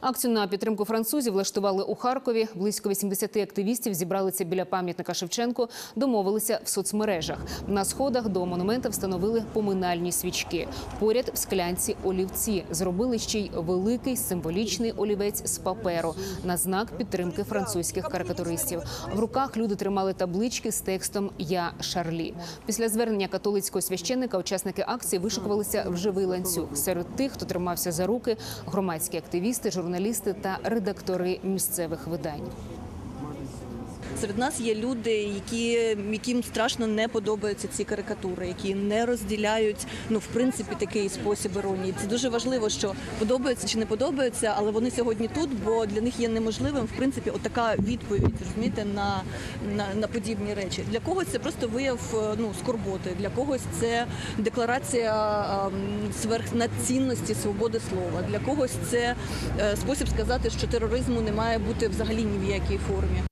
Акцію на підтримку французів влаштували у Харкові. Близько 80 активістів зібралися біля пам'ятника Шевченку, домовилися в соцмережах. На сходах до монумента встановили поминальні свічки. Поряд в склянці олівці зробили ще й великий символічний олівець з паперу на знак підтримки французьких карикатуристів. В руках люди тримали таблички з текстом Я Шарлі. Після звернення католицького священника учасники акції вишикувалися в живий ланцюг. Серед тих, хто тримався за руки, громадські активісти, журналісти та редактори місцевих видань. Серед нас є люди, які яким страшно не подобаються ці карикатури, які не розділяють ну в принципі такий спосіб іронії. Це дуже важливо, що подобається чи не подобається, але вони сьогодні тут, бо для них є неможливим в принципі отака відповідь розумієте, на, на, на подібні речі. Для когось це просто вияв е, ну скорботи, для когось це декларація ем, сверхнадцінності свободи слова. Для когось це е, спосіб сказати, що тероризму не має бути взагалі ні в якій формі.